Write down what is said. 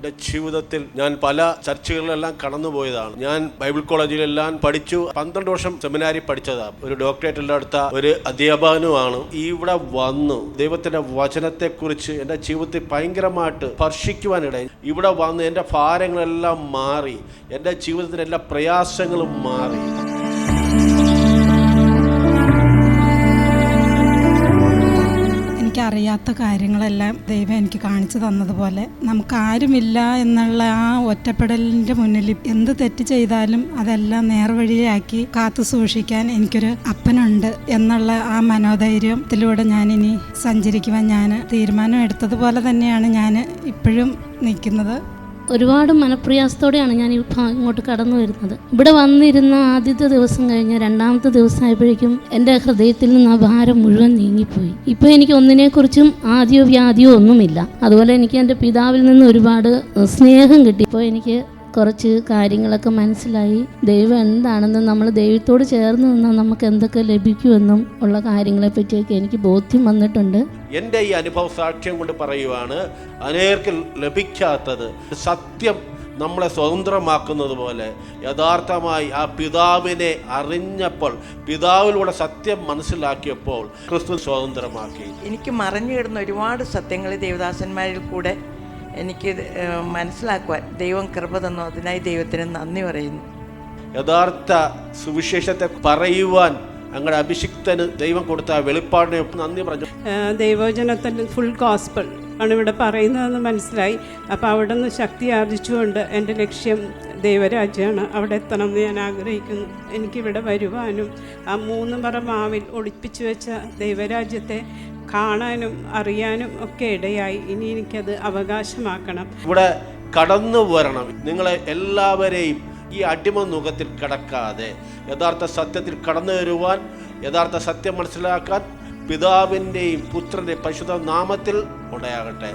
എന്റെ ജീവിതത്തിൽ ഞാൻ പല ചർച്ചകളിലെല്ലാം കടന്നുപോയതാണ്. ഞാൻ ബൈബിൾ കോളേജിലെല്ലാം പഠിച്ചു. പന്ത്രണ്ട് വർഷം സെമിനാരി പഠിച്ചതാണ് ഒരു ഡോക്ടറേറ്റ് എല്ലാം അടുത്ത ഒരു അധ്യാപകനുമാണ്. ഇവിടെ വന്നു. ദൈവത്തിന്റെ വചനത്തെക്കുറിച്ച് എന്റെ ജീവിതത്തിൽ ഭയങ്കരമായിട്ട് സ്പർശിക്കുവാനിടയിൽ ഇവിടെ വന്ന് എന്റെ ഭാരങ്ങളെല്ലാം മാറി. എന്റെ ജീവിതത്തിന്റെ എല്ലാ പ്രയാസങ്ങളും മാറി. എനിക്കറിയാത്ത കാര്യങ്ങളെല്ലാം ദൈവം എനിക്ക് കാണിച്ചു തന്നതുപോലെ നമുക്ക് ആരുമില്ല എന്നുള്ള ആ ഒറ്റപ്പെടലിന്റെ മുന്നിൽ എന്ത് തെറ്റ് ചെയ്താലും അതെല്ലാം നേർവഴിയാക്കി കാത്തു സൂക്ഷിക്കാൻ എനിക്കൊരു അപ്പനുണ്ട് എന്നുള്ള ആ മനോധൈര്യത്തിലൂടെ ഇനി സഞ്ചരിക്കുവാൻ ഞാൻ തീരുമാനം എടുത്തതുപോലെ തന്നെയാണ് ഞാൻ ഇപ്പോഴും നിൽക്കുന്നത്. ഒരുപാട് മനപ്രയാസത്തോടെയാണ് ഞാൻ ഈ ഇങ്ങോട്ട് കടന്നു വരുന്നത്. ഇവിടെ വന്നിരുന്ന ആദ്യത്തെ ദിവസം കഴിഞ്ഞ രണ്ടാമത്തെ ദിവസമായപ്പോഴേക്കും എന്റെ ഹൃദയത്തിൽ നിന്ന് ആ ഭാരം മുഴുവൻ നീങ്ങിപ്പോയി. ഇപ്പോൾ എനിക്ക് ഒന്നിനെക്കുറിച്ചും ആദ്യോ വ്യാധിയോ ഒന്നുമില്ല. അതുപോലെ എനിക്ക് എന്റെ പിതാവിൽ നിന്ന് ഒരുപാട് സ്നേഹം കിട്ടി. ഇപ്പോൾ എനിക്ക് കുറച്ച് കാര്യങ്ങളൊക്കെ മനസ്സിലായി. ദൈവം എന്താണെന്നും നമ്മൾ ദൈവത്തോട് ചേർന്ന് നിന്നാൽ നമുക്ക് എന്തൊക്കെ ലഭിക്കുമെന്നും ഉള്ള കാര്യങ്ങളെ പറ്റിയൊക്കെ എനിക്ക് ബോധ്യം വന്നിട്ടുണ്ട്. എന്റെ ഈ അനുഭവ സാക്ഷ്യം കൊണ്ട് പറയുവാണ് അനേർക്ക് ലഭിക്കാത്തത് സത്യം നമ്മളെ സ്വതന്ത്രമാക്കുന്നത് പോലെ യഥാർത്ഥമായി ആ പിതാവിനെ അറിഞ്ഞപ്പോൾ പിതാവിലൂടെ സത്യം മനസ്സിലാക്കിയപ്പോൾ ക്രിസ്തു സ്വതന്ത്രമാക്കി. എനിക്ക് മറിഞ്ഞു കിടന്ന ഒരുപാട് സത്യങ്ങൾ ദേവദാസന്മാരിൽ കൂടെ എനിക്ക് മനസ്സിലാക്കുവാൻ ദൈവം കൃപ തന്നു. അതിനായി ദൈവത്തിന് നന്ദി പറയുന്നു. യഥാർത്ഥ സുവിശേഷത്തെ പറയുവാൻ അങ്ങയുടെ അഭിഷിക്തന് ദൈവം കൊടുത്ത ആ വെളിപ്പാടിനെ നന്ദി പറഞ്ഞു. ദൈവജനത്തിന്റെ ഫുൾ ഗോസ്പിൾ ആണ് ഇവിടെ പറയുന്നതെന്ന് മനസ്സിലായി. അപ്പോൾ അവിടെ നിന്ന് ശക്തി ആർജിച്ചുകൊണ്ട് എന്റെ ലക്ഷ്യം ദൈവരാജ്യമാണ്. അവിടെ എത്തണമെന്ന് ഞാൻ ആഗ്രഹിക്കുന്നു. എനിക്കിവിടെ വരുവാനും ആ മൂന്ന് പറ മാവിൽ ഒളിപ്പിച്ചു വെച്ച ദൈവരാജ്യത്തെ കാണാനും അറിയാനും ഒക്കെ ഇടയായി. ഇനി എനിക്കത് അവകാശമാക്കണം. ഇവിടെ കടന്നു വരണം. നിങ്ങളെ എല്ലാവരെയും ഈ അടിമ മുഖത്തിൽ കിടക്കാതെ യഥാർത്ഥ സത്യത്തിൽ കടന്നു വരുവാൻ യഥാർത്ഥ സത്യം മനസ്സിലാക്കാൻ പിതാവിന്റെയും പുത്രന്റെയും പരിശുദ്ധ നാമത്തിൽ ഉണ്ടാകട്ടെ